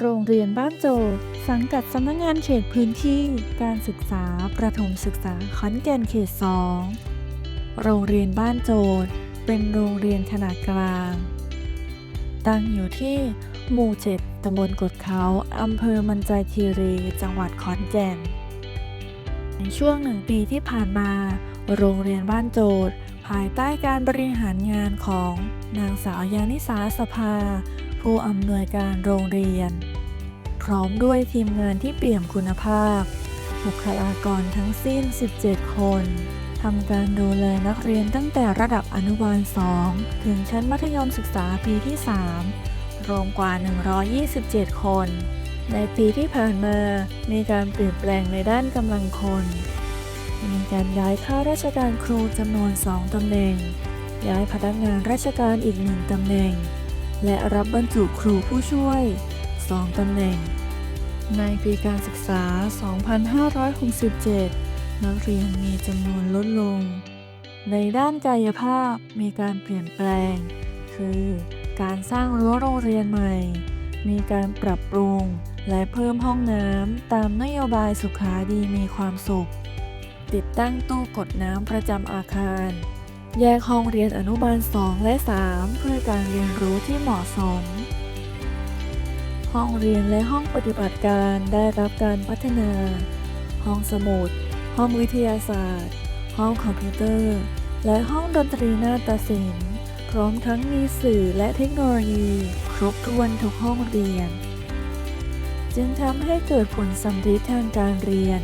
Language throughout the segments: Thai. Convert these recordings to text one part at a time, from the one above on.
โรงเรียนบ้านโจ สังกัดสำนักงานเขตพื้นที่ การศึกษาประถมศึกษาขอนแก่นเขต 2 โรงเรียนบ้านโจทเป็นโรงเรียนขนาดกลาง ตั้งอยู่ที่หมู่ 7ตำบลกดเขาอำเภอมันจาคีรี จังหวัดขอนแก่น ในช่วงหนึ่งปีที่ผ่านมา โรงเรียนบ้านโจทภายใต้การบริหารงานของนางสาวยานิสาสภา ผู้อำนวยการโรงเรียน พร้อมด้วยทีมงานที่เปี่ยมคุณภาพ บุคลากรทั้งสิ้น 17 คนทำการดูแลนักเรียนตั้งแต่ระดับอนุบาล 2 ถึงชั้นมัธยมศึกษาปีที่ 3 รวมกว่า 127 คน ในปีที่ผ่านมามีการเปลี่ยนแปลงในด้านกำลังคน มีการย้ายข้าราชการครูจำนวน 2 ตำแหน่ง ย้ายพนักงานราชการอีกหนึ่งตำแหน่ง และรับบรรจุครูผู้ช่วย 2 ตำแหน่ง ในปีการศึกษา 2567 นักเรียนมีจำนวนลดลง ในด้านกายภาพมีการเปลี่ยนแปลง คือการสร้างรั้วโรงเรียนใหม่ มีการปรับปรุงและเพิ่มห้องน้ำตามนโยบายสุขาดีมีความสุข ติดตั้งตู้กดน้ำประจำอาคาร แยกห้องเรียนอนุบาล 2 และ 3 เพื่อการเรียนรู้ที่เหมาะสม ห้องเรียนและห้องปฏิบัติการได้รับการพัฒนา ห้องสมุด ห้องวิทยาศาสตร์ ห้องคอมพิวเตอร์ และห้องดนตรีนาฏศิลป์ พร้อมทั้งมีสื่อและเทคโนโลยี ครบถ้วนทุกห้องเรียน จึงทำให้เกิดผลสำเร็จทางการเรียน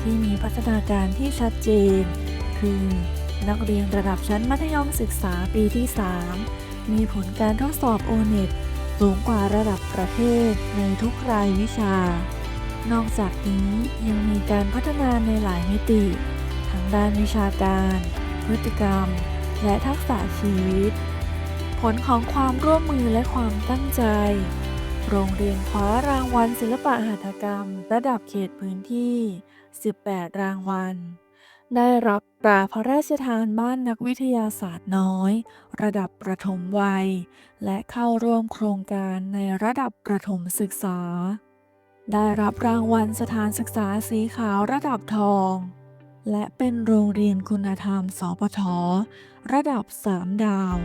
ที่มีพัฒนาการที่ชัดเจน คือ นักเรียนระดับชั้นมัธยมศึกษาปีที่ 3 มีผลการทดสอบโอเน็ตสูงกว่าระดับประเทศในทุกรายวิชา นอกจากนี้ยังมีการพัฒนาในหลายมิติ ทั้งด้านวิชาการ พฤติกรรม และทักษะชีวิต ผลของความร่วมมือและความตั้งใจ โรงเรียนคว้ารางวัลศิลปะหัตถกรรม ระดับเขตพื้นที่ 18 รางวัล ได้รับตราพระราชทานบ้านนักวิทยาศาสตร์น้อย ระดับประถมวัย และเข้าร่วมโครงการในระดับประถมศึกษา ได้รับรางวัลสถานศึกษาสีขาวระดับทอง และเป็นโรงเรียนคุณธรรมสปทระดับ 3 ดาว